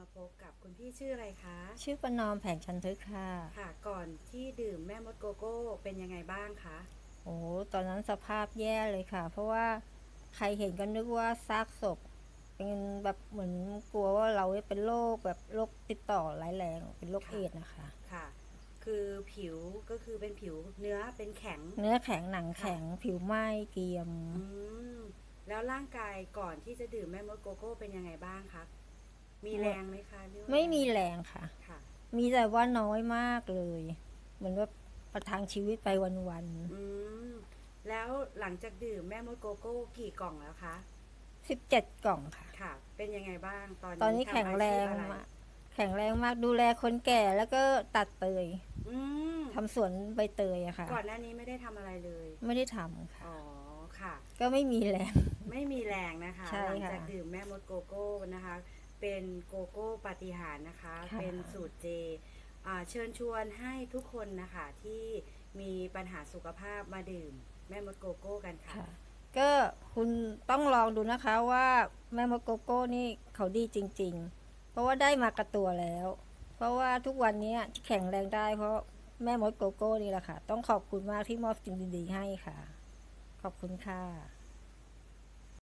มาพบกับคุณพี่ชื่ออะไรคะ ชื่อประนอมแผงชันทึกค่ะ ค่ะ ก่อนที่ดื่มแม่มดโกโก้เป็นยังไงบ้างคะ โอ้ตอนนั้นสภาพแย่เลยค่ะ เพราะว่าใครเห็นก็นึกว่าซากศพ เป็นแบบเหมือนกลัวว่าเราเป็นโรคแบบโรคติดต่อร้ายแรงเป็นโรคเอดส์นะคะ ค่ะ คือผิวก็คือเป็นผิวเนื้อเป็นแข็ง เนื้อแข็งหนังแข็งผิวไหม้เกรียม อืม แล้วร่างกายก่อนที่จะดื่มแม่มดโกโก้เป็นยังไงบ้างคะ มีแรงไหมคะหรือว่าไม่มีแรงค่ะ ค่ะ มีแต่ว่าน้อยมากเลย เหมือนว่าประทังชีวิตไปวันอืม แล้วหลังจากดื่มแม่มดโกโก้กี่กล่องแล้วคะ ๆสิบเจ็ดกล่องค่ะ ค่ะ เป็นยังไงบ้างตอนนี้ตอนนี้ทำแข็งแรงอาชีพอะไมากแข็งแรงมากดูแลคนแก่แล้วก็ตัดเตยอืมทำสวนใบเตยอะค่ะ ก่อนหน้านี้ไม่ได้ทำอะไรเลย ไม่ได้ทำค่ะ อ๋อ ค่ะ ก็ไม่มีแรง ไม่มีแรงนะคะ ใช่หลัค่ะ จากดื่มแม่มดโกโก้นะคะ เป็นโกโก้ปาฏิหาริย์นะคะ ค่ะ เป็นสูตรเจอ่าเชิญชวนให้ทุกคนนะคะที่มีปัญหาสุขภาพมาดื่ม แม่มดโกโก้กันค่ะ ค่ะ ก็คุณต้องลองดูนะคะว่าแม่มดโกโก้นี่เขาดีจริง ๆ เพราะว่าได้มากระตัวแล้ว เพราะว่าทุกวันนี้ที่แข็งแรงได้ เพราะแม่มดโกโก้นี่แหละค่ะ ต้องขอบคุณมากที่มอบสิ่งดีๆให้ค่ะ ขอบคุณค่ะ